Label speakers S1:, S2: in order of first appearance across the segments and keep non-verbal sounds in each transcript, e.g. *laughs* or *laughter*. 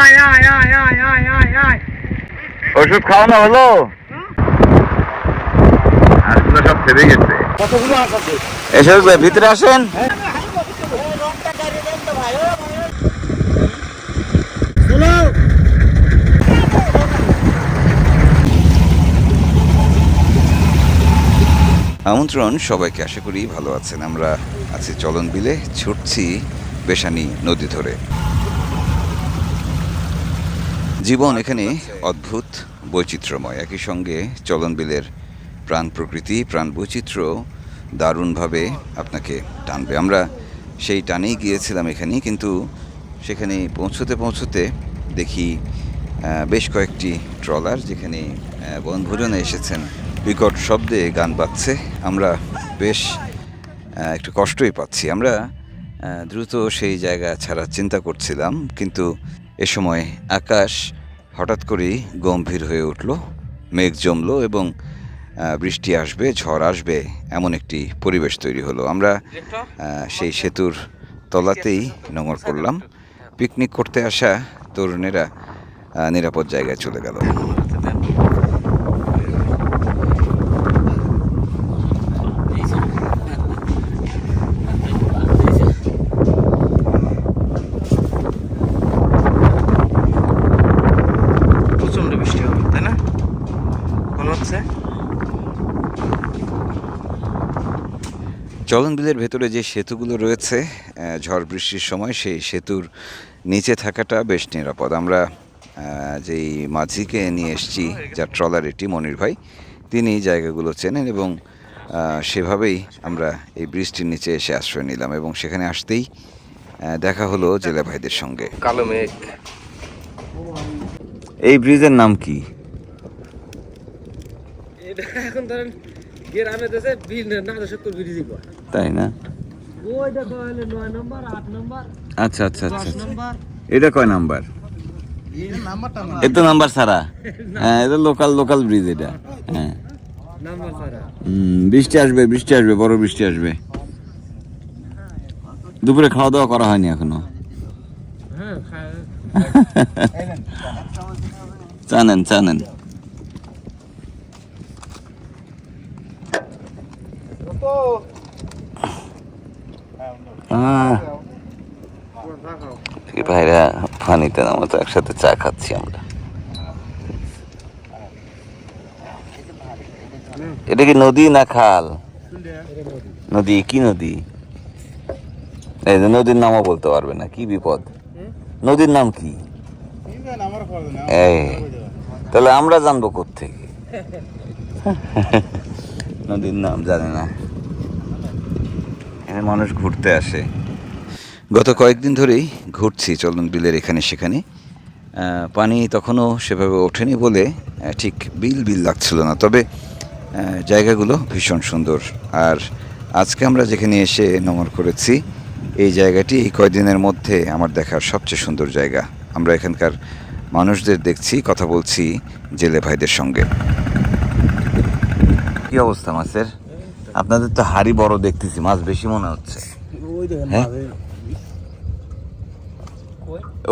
S1: আয় আয় আয় আয় আয় আয় আয়।
S2: ওষুধ খাওয়ানো হলো? সব ছেড়ে গেছে। এসে ভিতরে আসেন। আমন্ত্রণ সবাইকে আশা করি ভালো আছেন। আমরা আছি চলন বিলে ছুটছি বেশানি নদী ধরে। জীবন এখানে অদ্ভুত, বৈচিত্র্যময়। একই সঙ্গে চলন বিলের প্রাণ প্রকৃতি, প্রাণ বৈচিত্র্য দারুণভাবে আপনাকে টানবে। আমরা সেই টানেই গিয়েছিলাম এখানেই, কিন্তু সেখানে পৌঁছতে পৌঁছতে দেখি বেশ কয়েকটি ট্রলার যেখানে বনভোজনে এসেছেন। বিকট শব্দে গান বাজছে। আমরা বেশ একটু কষ্টই পাচ্ছি। আমরা দ্রুত সেই জায়গা ছাড়ার চিন্তা করছিলাম, কিন্তু এ সময় আকাশ হঠাৎ করেই গম্ভীর হয়ে উঠল, মেঘ জমল এবং বৃষ্টি আসবে, ঝড় আসবে, এমন একটি পরিবেশ তৈরি হলো। আমরা সেই সেতুর তলাতেই নোংর করলাম। পিকনিক করতে আসা তরুণেরা নিরাপদ জায়গায় চলে গেল
S1: প্রচণ্ড বৃষ্টি হবে তাই না মনে হচ্ছে
S2: চলন বিলের ভেতরে যে সেতুগুলো রয়েছে ঝড় বৃষ্টির সময় সেই সেতুর নিচে থাকাটা বেশ নিরাপদ। আমরা যেই মাঝিকে নিয়ে এসেছি যার ট্রলার এটি মনির ভাই তিনি জায়গাগুলো চেনেন এবং সেভাবেই আমরা এই বৃষ্টির নিচে এসে আশ্রয় নিলাম এবং সেখানে আসতেই দেখা হলো জেলে ভাইদের সঙ্গে।
S1: কালো মেঘ।
S2: এই ব্রিজের নাম কি?
S1: এটা এখন ধরেন গ্রামে দেশে না দশক্কর বিড়ি
S2: তাই না?
S1: ওইটা নম্বর নম্বর
S2: আচ্ছা আচ্ছা
S1: দশ নম্বর।
S2: এটা কয় নাম্বার?
S1: নাম্বারটা
S2: এ তো নাম্বার ছাড়া? হ্যাঁ এটা লোকাল লোকাল ব্রিজ এটা। হ্যাঁ।
S1: নাম্বার ছাড়া।
S2: হুম, বৃষ্টি আসবে বৃষ্টি আসবে বড় বৃষ্টি আসবে। দুপুরে খাওয়া দাওয়া করা হয়নি এখনও?
S1: হ্যাঁ খায়। *laughs*
S2: জানেন জানেন। ভাইরা পানিতে নামো তো একসাথে চা খাচ্ছি আমরা। এটা কি নদী না খাল? নদী, কি নদী? এই নদীর নামও বলতে পারবে না, কি বিপদ? নদীর নাম কি? এই, তাহলে আমরা জানব কোত্থেকে? নদীর নাম জানে না। এখানে মানুষ ঘুরতে আসে। গত কয়েকদিন ধরেই ঘুরছি চলন বিলের এখানে সেখানে। পানি তখনও সেভাবে ওঠেনি বলে ঠিক বিল বিল লাগছিল না। তবে জায়গাগুলো ভীষণ সুন্দর। আর আজকে আমরা যেখানে এসে নমর করেছি, এই জায়গাটি এই কয়দিনের মধ্যে আমার দেখার সবচেয়ে সুন্দর জায়গা। আমরা এখানকার মানুষদের দেখছি, কথা বলছি জেলে ভাইদের সঙ্গে। কি অবস্থা, মাছের? আপনাদের তো হাড়ি বড় দেখতেছি মাছ বেশি মনে হচ্ছে। হ্যাঁ?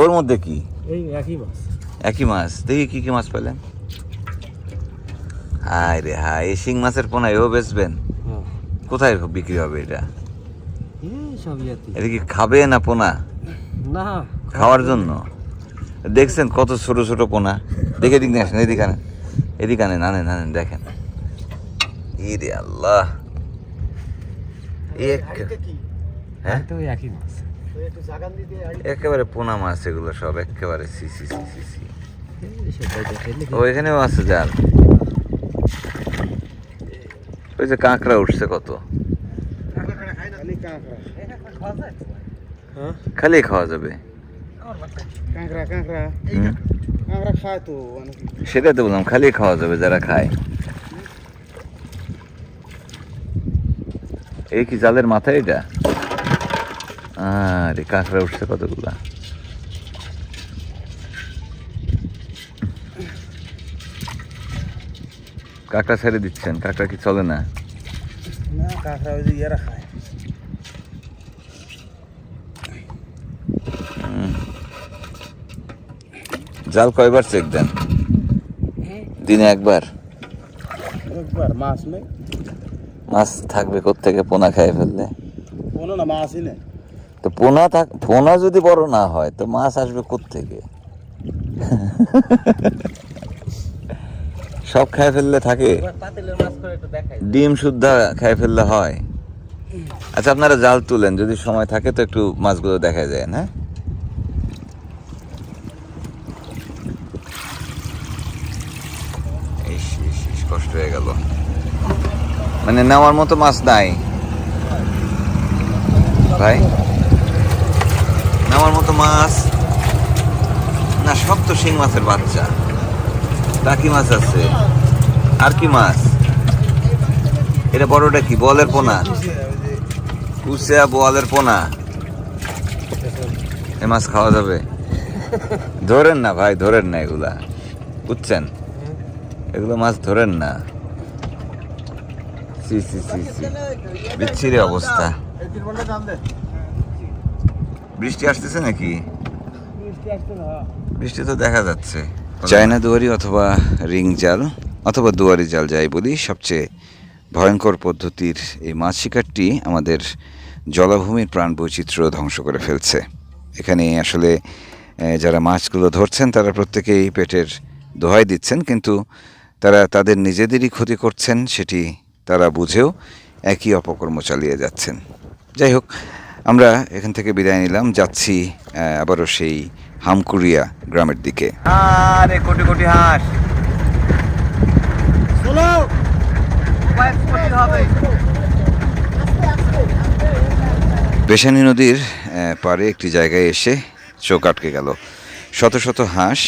S2: ওর মধ্যে কি?
S1: একই মাছ।
S2: দেখি কি কি মাছ পেলেন। হায় রে হায় এই শিং মাছের পোনা এও বেচবেন?
S1: হ্যাঁ।
S2: কোথায় বিক্রি হবে এটা? এটা কি খাবে না পোনা?
S1: না।
S2: খাওয়ার জন্য? দেখছেন কত ছোট ছোট পোনা? দেখে দিক নিয়ে আসেন এদিকে আনেন। এদিকে আনেন আনেন আনেন দেখেন। ইরে আল্লাহ। এক- হ্যাঁ?
S1: তো একই মাছ। একটু জাগান দিতে
S2: একেবারে পোনা মাছ এগুলো সব একেবারে সি সি সি সি সি।
S1: সেটাই দেখেন
S2: ও এখানেও আছে জাল। ওই যে কাঁকড়া উঠছে কত।
S1: খালি হ্যাঁ?
S2: খালি খাওয়া যাবে। সেটাই তো বললাম খালি খাওয়া যাবে যারা খায়। এই কি জালের মাথায় এটা? আরে কাঁকড়া উঠছে কতগুলা? কাঁকড়া ছেড়ে দিচ্ছেন কাঁকড়া কি চলে না?
S1: না কাঁকড়া ওই যে ইয়ারা খায়
S3: জাল কয়বার চেক দেন? দিনে একবার?
S4: একবার মাছ নেই।
S3: মাছ থাকবে কোত্থেকে পোনা খেয়ে ফেললে?
S4: কোনো না মাছই নেই
S3: তো পোনা থাক পোনা যদি বড় না হয় তো মাছ আসবে কোত্থেকে? *laughs* সব খেয়ে ফেললে থাকে?
S5: এবার পাতিলের মাছ করে একটু দেখাই
S3: ডিম শুদ্ধা খেয়ে ফেললে হয়? আচ্ছা আপনারা জাল তুলেন যদি সময় থাকে তো একটু মাছগুলো দেখা যায় না কষ্ট হয়ে গেল। মানে নেওয়ার মতো মাছ নাই। ভাই? নেওয়ার মতো মাছ? না, সব তো শিং মাছের বাচ্চা। টাকি মাছ আছে। আর কি মাছ? এটা বড়টা কি? বলের পোনা? কুচিয়া বোয়ালের পোনা? এ মাছ খাওয়া যাবে। ধরেন না ভাই, ধরেন না এগুলা। বুঝছেন? এগুলো মাছ ধরেন না। সি সি সি সি। বিচ্ছিরি অবস্থা। বৃষ্টি আসতেছে নাকি? বৃষ্টি তো দেখা যাচ্ছে। চায়না দুয়ারি অথবা রিং জাল, অথবা দুয়ারি জাল যাই বলি, সবচেয়ে ভয়ঙ্কর পদ্ধতির এই মাছ শিকারটি আমাদের জলাভূমির প্রাণ বৈচিত্র্য ধ্বংস করে ফেলছে। এখানে আসলে যারা মাছগুলো ধরছেন, তারা প্রত্যেকেই পেটের দোহাই দিচ্ছেন, কিন্তু তারা তাদের নিজেদেরই ক্ষতি করছেন, সেটি তারা বুঝেও একই অপকর্ম চালিয়ে যাচ্ছেন। যাই হোক আমরা এখান থেকে বিদায় নিলাম। যাচ্ছি আবারও সেই হামকুরিয়া গ্রামের দিকে। আরে কোটি কোটি হাঁস। নদীর পাড়ে একটি জায়গায় এসে চোখ আটকে গেল। শত শত হাঁস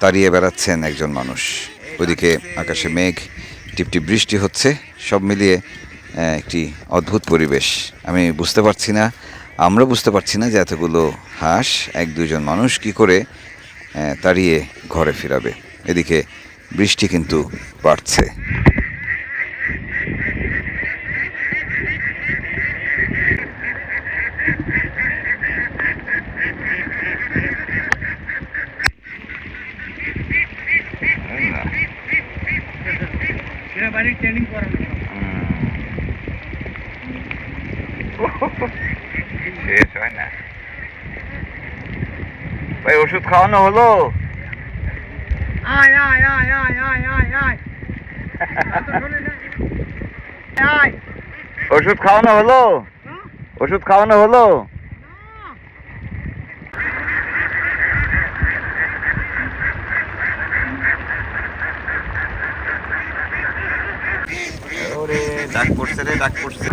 S3: তাড়িয়ে বেড়াচ্ছেন একজন মানুষ। ওদিকে আকাশে মেঘ টিপটিপ বৃষ্টি হচ্ছে। সব মিলিয়ে একটি অদ্ভুত পরিবেশ। আমি বুঝতে পারছি না, আমরা বুঝতে পারছি না যে এতগুলো হাঁস, এক দুজন মানুষ কি করে তাড়িয়ে ঘরে ফিরাবে। এদিকে বৃষ্টি কিন্তু বাড়ছে।
S4: বাড়ির ট্রেনিং করানো
S3: শেষ হয় না ভাই ওষুধ খাওয়ানো হলো?
S4: আয় আয় আয় আয় আয়
S3: ওষুধ খাওয়ানো হলো? ওষুধ খাওয়ানো হলো? ডাক পড়ছে রে ডাক পড়ছে।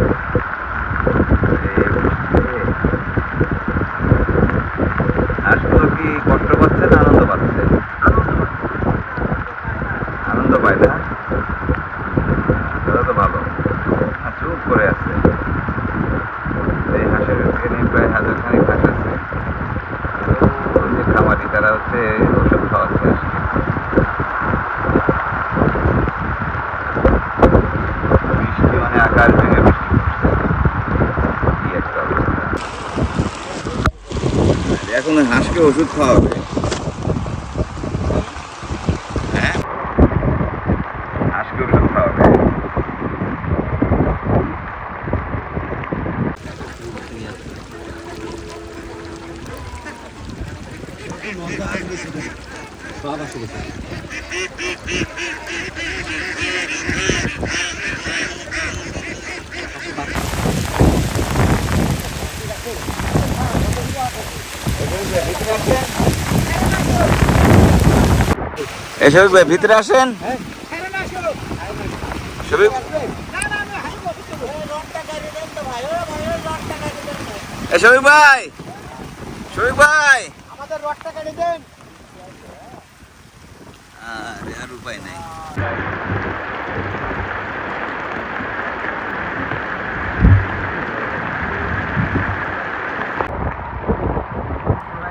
S3: এখন হাঁসকে ওষুধ খাওয়াবে হ্যাঁ হাঁসকে ওষুধ খাওয়াবে
S5: সব আসে গেছে
S3: ভিতরে আসেন। ভাই ভাই। আরে উপায় নাই।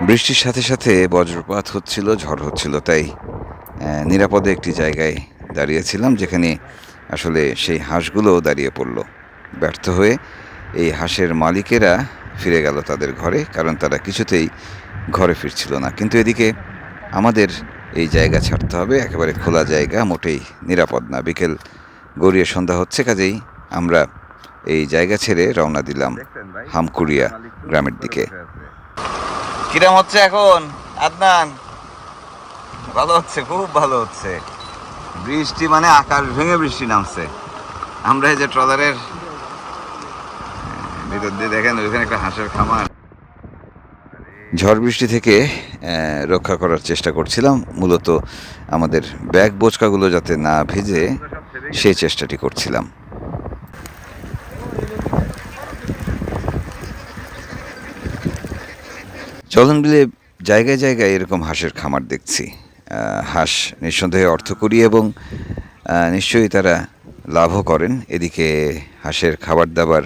S3: বৃষ্টির সাথে সাথে বজ্রপাত হচ্ছিল, ঝড় হচ্ছিল, তাই নিরাপদে একটি জায়গায় দাঁড়িয়েছিলাম যেখানে আসলে সেই হাঁসগুলো দাঁড়িয়ে পড়ল। ব্যর্থ হয়ে এই হাঁসের মালিকেরা ফিরে গেল তাদের ঘরে, কারণ তারা কিছুতেই ঘরে ফিরছিল না। কিন্তু এদিকে আমাদের
S2: এই জায়গা ছাড়তে হবে, একেবারে খোলা জায়গা, মোটেই নিরাপদ না। বিকেল গড়িয়ে সন্ধ্যা হচ্ছে, কাজেই আমরা এই জায়গা ছেড়ে রওনা দিলাম হামকুড়িয়া গ্রামের দিকে। কিরাম হচ্ছে এখন? আদনান? ভালো হচ্ছে, খুব ভালো হচ্ছে। বৃষ্টি মানে আকাশ ভেঙে বৃষ্টি নামছে। আমরা এই যে ট্রলারের ভিতর দিয়ে দেখেন, ওইখানে একটা হাঁসের খামার। ঝড় বৃষ্টি থেকে রক্ষা করার চেষ্টা করছিলাম। মূলত আমাদের ব্যাগ বোচকাগুলো যাতে না ভিজে, সেই চেষ্টাটি করছিলাম। চলন বিলে জায়গায় জায়গায় এরকম হাঁসের খামার দেখছি। হাঁস নিঃসন্দেহে অর্থকরী এবং নিশ্চয়ই তারা লাভও করেন। এদিকে হাঁসের খাবার দাবার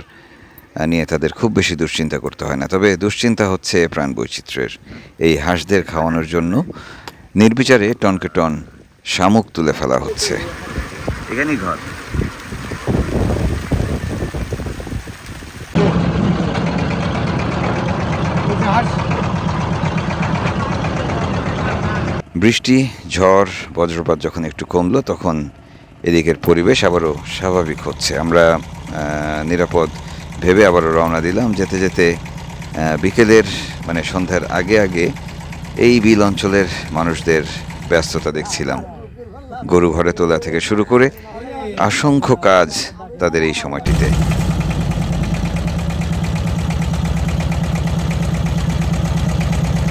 S2: নিয়ে তাদের খুব বেশি দুশ্চিন্তা করতে হয় না। তবে দুশ্চিন্তা হচ্ছে প্রাণ বৈচিত্র্যের। এই হাঁসদের খাওয়ানোর জন্য নির্বিচারে টনকে টন শামুক তুলে ফেলা হচ্ছে। এখানেই ঘর। বৃষ্টি, ঝড়, বজ্রপাত যখন একটু কমলো, তখন এদিকের পরিবেশ আবারও স্বাভাবিক হচ্ছে। আমরা নিরাপদ ভেবে আবারও রওনা দিলাম। যেতে যেতে বিকেলের মানে সন্ধ্যার আগে আগে এই বিল অঞ্চলের মানুষদের ব্যস্ততা দেখছিলাম। গরু ঘরে তোলা থেকে শুরু করে অসংখ্য কাজ তাদের এই সময়টিতে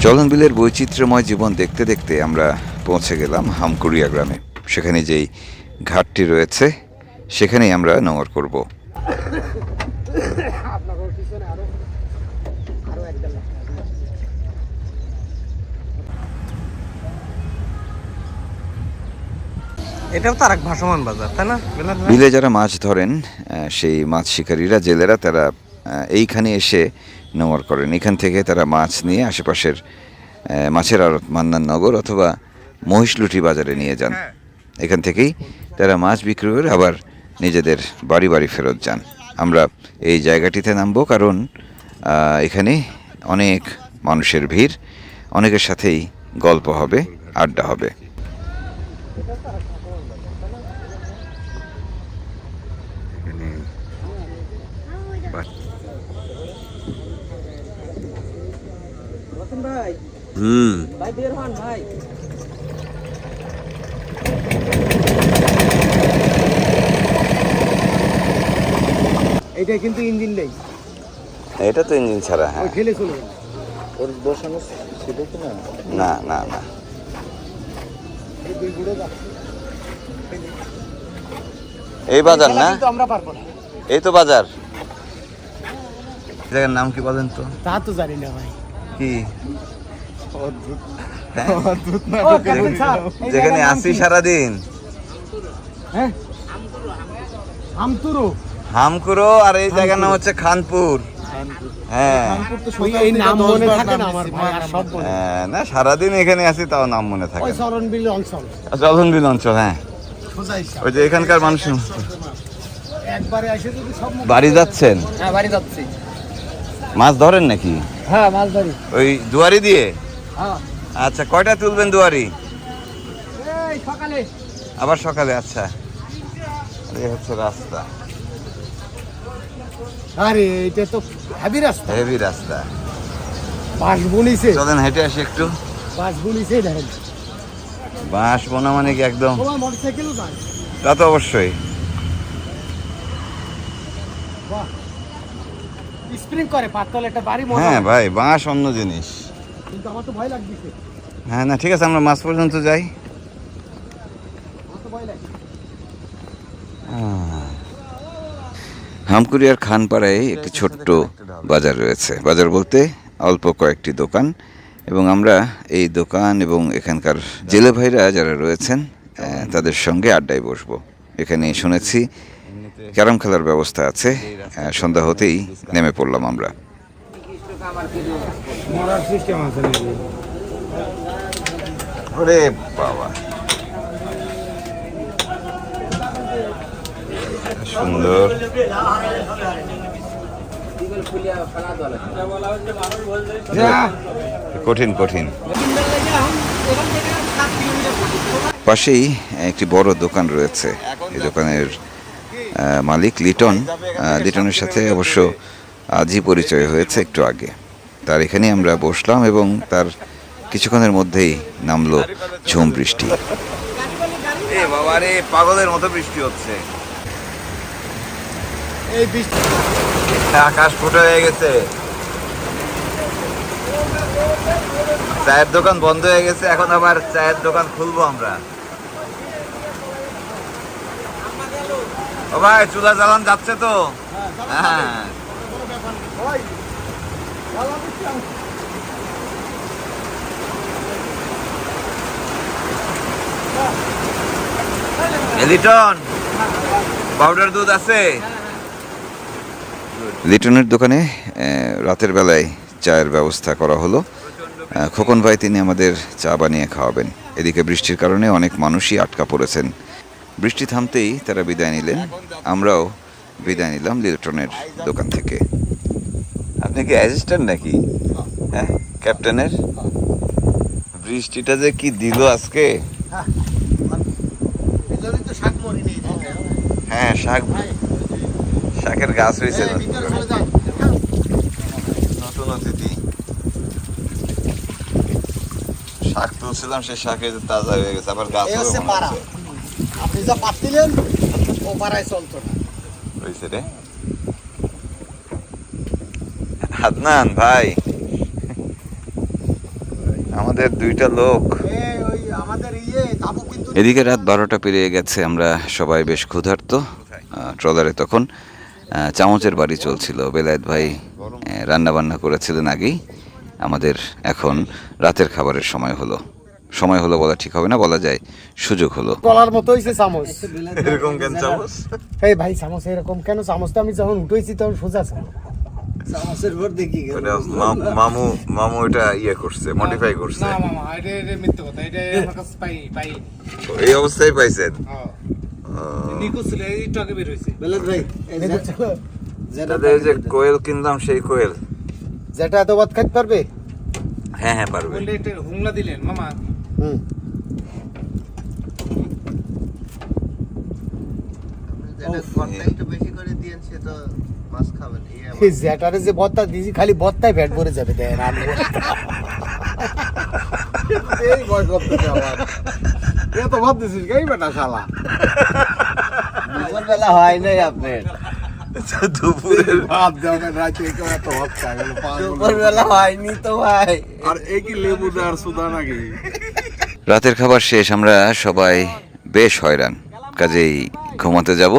S2: চলন বিলের বৈচিত্র্যময় জীবন দেখতে দেখতে আমরা পৌঁছে গেলাম হামকুড়িয়া গ্রামে। সেখানে যেই ঘাটটি রয়েছে সেখানেই আমরা নোংর করব।
S1: এটাও তো আর ভাসমান বাজার তাই না?
S2: বিলে যারা মাছ ধরেন সেই মাছ শিকারীরা জেলেরা তারা এইখানে এসে নোংর করেন। এখান থেকে তারা মাছ নিয়ে আশেপাশের মাছের আড়ত মান্নান নগর অথবা মহিষলুটি বাজারে নিয়ে যান। এখান থেকেই তারা মাছ বিক্রি করে আবার নিজেদের বাড়ি বাড়ি ফেরত যান। আমরা এই জায়গাটিতে নামবো কারণ এখানে অনেক মানুষের ভিড়, অনেকের সাথেই গল্প হবে, আড্ডা হবে। হুম।
S1: ভাই বের হন ভাই।
S4: এটা কিন্তু ইঞ্জিন নেই।
S2: এটা তো ইঞ্জিন ছাড়া হ্যাঁ।
S4: ফেলে চলে
S1: ওর বসানো ছিল কি না?
S2: না না না। এই বাজার না?
S4: আমরা পারব না।
S2: এই তো বাজার। জায়গার নাম কি বলেন তো?
S4: তা তো জানি না ভাই।
S2: কি? যেখানে আসি সারাদিন।
S4: হ্যাঁ? আমতুরু
S2: হামকুরো আর এই জায়গার নাম হচ্ছে খানপুর। হ্যাঁ।
S4: ওই এই নাম মনে থাকে না
S2: সারাদিন এখানে আসি তাও নাম মনে থাকে
S4: ওই অঞ্চল।
S2: চলন বিল অঞ্চল হ্যাঁ। ওই যে এখানকার মানুষ
S4: একবারে সব
S2: বাড়ি যাচ্ছেন?
S4: হ্যাঁ বাড়ি যাচ্ছি।
S2: মাছ ধরেন নাকি?
S4: হ্যাঁ মাছ ধরি
S2: ওই দুয়ারি দিয়ে?
S4: হ্যাঁ।
S2: আচ্ছা কয়টা তুলবেন দুয়ারি?
S4: এই সকালে।
S2: আবার সকালে আচ্ছা। এই হচ্ছে রাস্তা।
S4: আরে এটা তো হেভি রাস্তা।
S2: হেভি রাস্তা।
S4: বুনিছে।
S2: চলেন হেঁটে আসি একটু।
S4: বুনিছে দেখেন
S2: বাঁশ বোনা মানে কি একদম?
S4: মোটরসাইকেলও
S2: তা তো অবশ্যই।
S4: স্প্রিং করে পাতল একটা বাড়ি
S2: হ্যাঁ ভাই বাঁশ অন্য জিনিস।
S4: কিন্তু আমার তো ভয় লাগছে
S2: হ্যাঁ না ঠিক আছে আমরা মাছ পর্যন্ত যাই। হামকুড়িয়ার খানপাড়ায় একটি ছোট্ট বাজার রয়েছে। বাজার বলতে অল্প কয়েকটি দোকান এবং আমরা এই দোকান এবং এখানকার জেলে ভাইরা যারা রয়েছেন তাদের সঙ্গে আড্ডায় বসবো। এখানে শুনেছি ক্যারাম খেলার ব্যবস্থা আছে। সন্ধ্যা হতেই নেমে পড়লাম আমরা। ওরে বাবা। সুন্দর। কঠিন কঠিন। পাশেই একটি বড় দোকান রয়েছে। এই দোকানের মালিক লিটন লিটনের সাথে অবশ্য আজই পরিচয় হয়েছে একটু আগে। তার এখানেই আমরা বসলাম এবং তার কিছুক্ষণের মধ্যেই নামলো ঝুম বৃষ্টি। এ বাবা রে পাগলের মতো বৃষ্টি হচ্ছে।
S4: এই বৃষ্টি
S2: আকাশ ফুটে হয়ে গেছে। চায়ের দোকান বন্ধ হয়ে গেছে এখন আবার চায়ের দোকান খুলবো আমরা। ও ভাই চুলা জ্বালান যাচ্ছে তো। হ্যাঁ লিটন পাউডার দুধ আছে? লিটনের দোকানে রাতের বেলায় চায়ের ব্যবস্থা করা হলো। খোকন ভাই তিনি আমাদের চা বানিয়ে খাওয়াবেন। এদিকে বৃষ্টির কারণে অনেক মানুষই আটকা পড়েছেন। বৃষ্টি থামতেই তারা বিদায় নিলেন। আমরাও বিদায় নিলাম লিটনের দোকান থেকে। আপনি কি অ্যাসিস্ট্যান্ট নাকি? হ্যাঁ ক্যাপ্টেনের বৃষ্টিটা যে কি দিল আজকে?
S4: শাক
S2: হ্যাঁ শাক শাকের গাছ
S4: যান
S2: নতুন অতিথি। শাক তুলছিলাম সেই শাকে যে তাজা হয়ে গেছে আবার গাছ
S4: আপনি যা পাচ্ছিলেন ও পাড়ায় চলতো না।
S2: হয়েছে রে। আদনান ভাই। আমাদের দুইটা লোক।
S4: ইয়ে
S2: এদিকে রাত বারোটা পেরিয়ে গেছে আমরা সবাই বেশ ক্ষুধার্ত ট্রলারে তখন। চামচের বাড়ি চলছিল। বেলায়েত ভাই রান্না বান্না করেছিলেন আগেই। আমাদের এখন রাতের খাবারের সময় হলো। সময় হলো বলা ঠিক হবে না বলা যায় সুযোগ হলো।
S4: গলার মতো হইছে চামচ।
S2: এরকম কেন চামচ?
S4: এই ভাই চামচ এরকম কেন? চামচটা আমি যখন উঠেছি তখন সোজা চামচ। চামচের ভর দেখি
S2: মামু মামু এটা ইয়ে করছে মডিফাই করছে।
S6: না মামা এটা এটা মিথ্যে কথা এটা আমার কাছে পাই পাই
S2: এই অবস্থায় পাইছেন?
S6: হ্যাঁ
S2: ও।
S6: ছিল এই একটু বের হয়েছে।
S4: বেলাদ ভাই
S2: এই যে কোয়েল কিনলাম সেই কোয়েল।
S4: যেটা এত ভাত খাইতে পারবে?
S2: হ্যাঁ হ্যাঁ পারবে।
S6: বললে একটা হুমলা দিলেন মামা।
S4: হুম। এই জ্যাটারে যে ভত্তা দিয়েছি খালি ভত্তায় ফ্যাট ভরে যাবে দেয় রান্না এই ভয় করতেছে আমার। এ তো ভাত গাই বেটা শালা?
S3: বেলা হয় নাই আপনার।
S2: দুপুরের
S4: ভাত দেওয়া রাতে কেউ এত ভাত খায়
S3: দুপুর বেলা হয়নি তো ভাই।
S4: আর এই কি লেবু আর সুদা নাকি?
S2: রাতের খাবার শেষ, আমরা সবাই বেশ হয়রান। কাজেই ঘুমাতে যাব।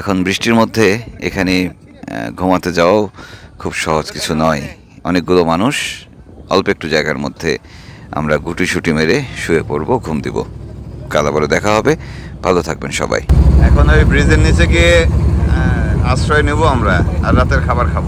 S2: এখন বৃষ্টির মধ্যে এখানে ঘুমাতে যাওয়াও খুব সহজ কিছু নয়। অনেকগুলো মানুষ, অল্প একটু জায়গার মধ্যে আমরা গুটি শুটি মেরে শুয়ে পড়ব, ঘুম দিব। কাল আবারও দেখা হবে। ভালো থাকবেন সবাই। এখন ওই ব্রিজের নিচে গিয়ে আশ্রয় নেব আমরা, আর রাতের খাবার খাব।